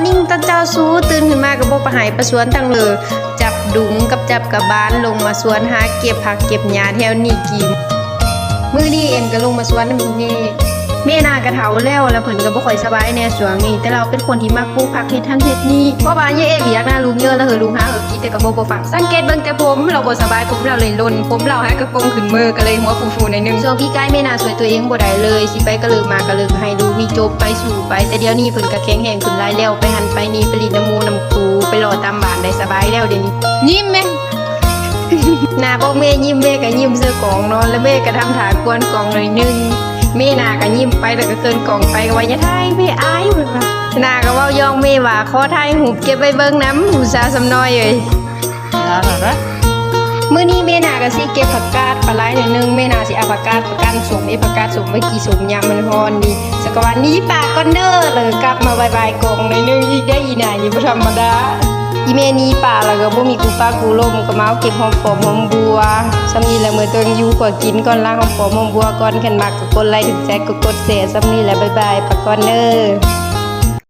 อนิ่งตอนเจ้าสู้ตื่นขึ้นมาก็บ่ประหายประสวนตั้งเลยจับดุงกับจับกระบานลงมาสวนหาเก็บผักเก็บหญ้าแถวนี้กินมื้อนี้เอ็มก็ลงมาสวนน้ำเมแม่นากระเถาแล้วแล้วเพิ่นก็บ่ค่อยสบายแน่ช่วงนี้แต่เราเป็นคนที่มักปลูกผักเฮ็ดทันเฮ็ดนี่เพราะว่าเยเอ็มอยากหน้าลุงเยอะแล้วเฮอลุงหาเออกินแต่ก็บ่บ่ฟังสังเกตเบิ่งแต่ผมเราบ่สบายผมเราเลยลนผมเราให้กระโปรงขึ้นมือก็เลยหัวฟูๆหน่อยหนึงช่วงพี่กายแม่นาสวยตัวเองบ่ได้เลยสิไปก็เลิกมาก็เลิกให้ จบไปสู่ไป แต่เดี๋ยวนี้เพิ่นก็แข็งแรงขึ้นหลายแล้วไปหันไปนี่ไปลินน้ำมูน้ำคูไปรอตามบ้านได้สบายแล้วเดี๋ยวนี้ยิ้มไหมหนาบอกเมย์ยิ้มเมย์ก็ยิ้มเสื้อกองนอนแล้วเมย์ก็ทำถากวนกองหน่อยนึงเมย์หนาก็ยิ้มไปแล้วก็เกินกองไปก็ว่าอย่าทายเมย์อายมันว่าหนาก็ว่ายองเมย์ว่าขอทายหูบเก็บไว้เบิ่งน้ำหูซาสำน้อยเอ้ยอ่าฮะ มื้อนี้เมนาก็สิเก็บผักกาดปลาไหลหน่อยนึงเมนาสิเอาผักกาดประกันสมไอ้ผักกาดสมไว้กี่สมยามมันฮอนดีสกวันนี้ปากก็เน้อเลยกลับมาบายบายกองหน่อยนึงอีกได้อีหน่าอยู่บ่ธรรมดาอีเมนี้ป่าแล้วก็บ่มีกูป้ากูลมก็มาเอาเก็บหอมปอมหอมบัวสำนี้แหละมื้อตัวอยู่กว่ากินก่อนล้างหอมปอมหอมบัวก่อนขันมักก็กดไลค์ถึงใจก็กดแชร์สำนี้แหละบายบายปะก่อนเด้อ